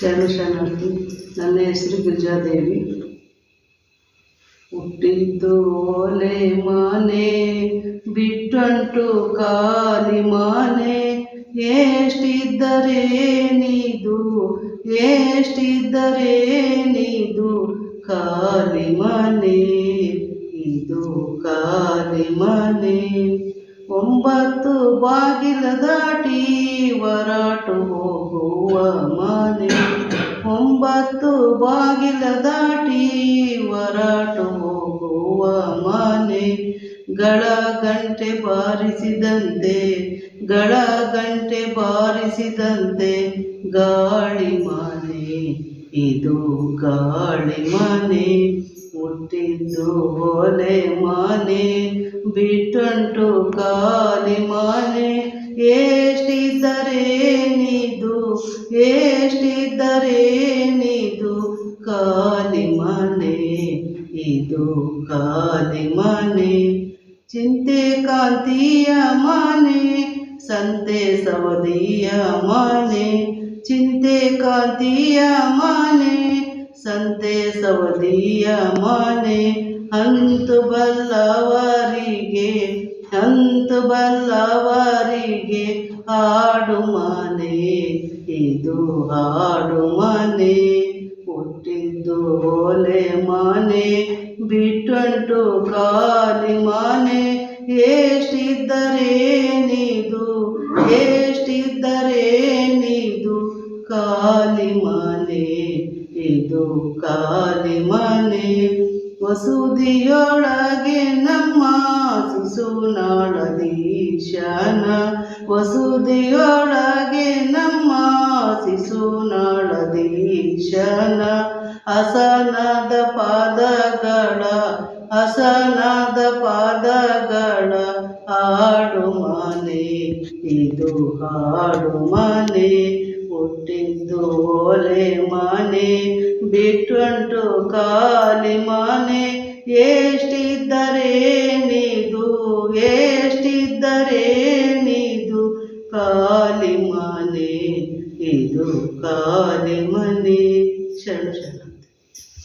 ಶರಣ ಶರಣಾರ್ಥಿ ನನ್ನ ಹೆಸರು ಗಿರಿಜಾದೇವಿ. ಹುಟ್ಟಿದ್ದು ಓಲೆ ಮನೆ, ಬಿಟ್ಟಂಟು ಕಾಲಿ ಮನೆ. ಎಷ್ಟಿದ್ದರೇನಿದು ಎಷ್ಟಿದ್ದರೇನಿದು ಕಾಲಿ ಮನೆ. ಇದು ಕಾಲಿ ಮನೆ. ಒಂಬತ್ತು ಬಾಗಿಲ ದಾಟಿ ವರಾಟು ಹೋಗುವ ಮನೆ. ಒಂಬತ್ತು ಬಾಗಿಲ ದಾಟಿ ವರಾಟು ಹೋಗುವ ಮನೆ. ಗಳ ಗಂಟೆ ಬಾರಿಸಿದಂತೆ, ಗಳ ಗಂಟೆ ಬಾರಿಸಿದಂತೆ ಗಾಳಿ ಮನೆ. ಇದು ಗಾಳಿ ಮನೆ ಹುಟ್ಟಿದ್ದು ಮನೆ. ಬಿಟ್ಟಂಟು ಕಾಲಿ ಮನೆ ಎಷ್ಟಿದ್ದರೇನಿದು ಎಷ್ಟಿದ್ದರೇನಿದು ಕಾಲಿ ಮನೆ ಇದು ಕಾಲಿ ಮನೆ ಚಿಂತೆ ಕಾಂತಿಯ ಮನೆ ಸಂತೆ ಸವದಿಯ ಮನೆ ಚಿಂತೆ ಕಾಂತಿಯ ಮನೆ ಸಂತೆ ಸವದಿಯ ಮನೆ ಅಂತು ಬಲ್ಲವರಿಗೆ ಅಂತು ಬಲ್ಲವರಿಗೆ ಹಾಡು ಮನೆ, ಇದು ಹಾಡು ಮನೆ. ಹುಟ್ಟಿದ್ದು ಓಲೆ ಮನೆ, ಬಿಟ್ಟಂಟು ಖಾಲಿ ಮನೆ. ಎಷ್ಟಿದ್ದರೇನಿದು ಎಷ್ಟಿದ್ದರೇನಿದು ಖಾಲಿ ಮನೆ, ಇದು ಖಾಲಿ ಮನೆ. ವಸುದಿಯೊಳಗೆ ನಮ್ಮ ಶಿಶುನಾಳದೀಶನ ವಸುದಿಯೊಳಗೆ ನಮ್ಮ ಶಿಶುನಾಳದೀಶನ ಹಸನದ ಪಾದಗಳ ಹಸನದ ಪಾದಗಳ ಹಾಡು ಮನೆ, ಇದು ಹಾಡು ಮನೆ. ಹುಟ್ಟಿದ್ದು ಓಲೆ ಮನೆ ಬಿಟ್ಟಂಟು ಖಾಲಿ ಮನೆ ನೀದು ಎಷ್ಟಿದ್ದರೇನಿದು ಖಾಲಿ ಮನೆ ಇದು ಖಾಲಿ ಮನೆ. ಕ್ಷಣ ಶರಣ.